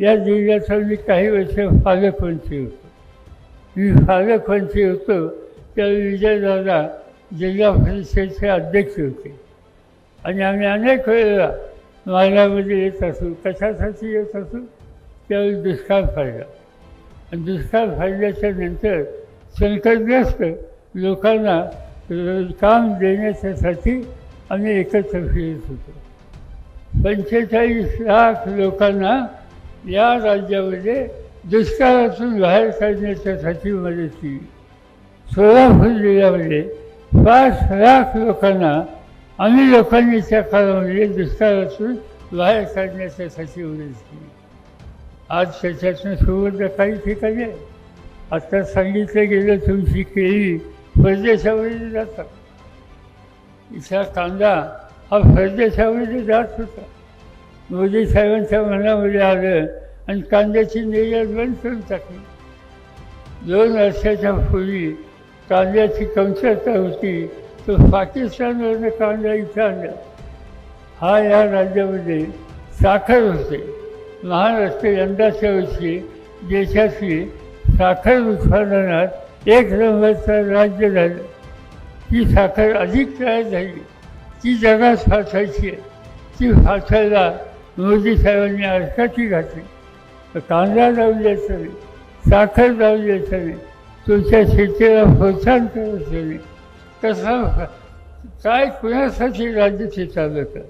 या जिल्ह्याचा मी काही वर्ष पालकमंत्री होतो. मी पालकमंत्री होतो त्यावेळी विजयदादा जिल्हा परिषदेचे अध्यक्ष होते. आणि आम्ही अनेक वेळेला मागण्यामध्ये येत असू कशासाठी येत असू त्यावेळी दुष्काळ फायदा आणि दुष्काळ फायद्याच्या नंतर संकटग्रस्त लोकांना काम देण्याच्यासाठी आम्ही एकत्र फिरत होतो. पंचेचाळीस लाख लोकांना या राज्यामध्ये दुष्काळातून बाहेर काढण्याच्यासाठी मदत केली. सोलापूर जिल्ह्यामध्ये पाच लाख लोकांना आम्ही लोकांनी त्या काळामध्ये दुष्काळातून बाहेर काढण्याच्यासाठी मदत केली. आज त्याच्यातून सुवर्ण काही ठिकाणी आहे. आता सांगितलं गेलं तुमची केळी परदेशामध्ये जातात. इथला कांदा हा परदेशामध्ये जात होता. मोदी साहेबांच्या मनामध्ये म्हणजे आलं आणि कांद्याची निर्यात बंद करून टाकली. दोन वर्षाच्या पूर्वी कांद्याची कमतरता होती तो पाकिस्तानवरनं कांदा इथं आणला. हा या राज्यामध्ये साखर होते. महाराष्ट्र यंदाच्या वर्षी देशातली साखर उत्पादनात एक नंबरचं राज्य झालं. ही साखर अधिक तयार झाली. ती जगात फासायची आहे. ती फासायला मोदी साहेबांनी अर्थाची घातली. तर कांदा जाऊ द्यायचा नाही साखर जाऊ द्यायचं नाही तुमच्या शेतीला प्रोत्साहन करायचं. नाही कसं काय कुणासाठी राज्य ते चालतं?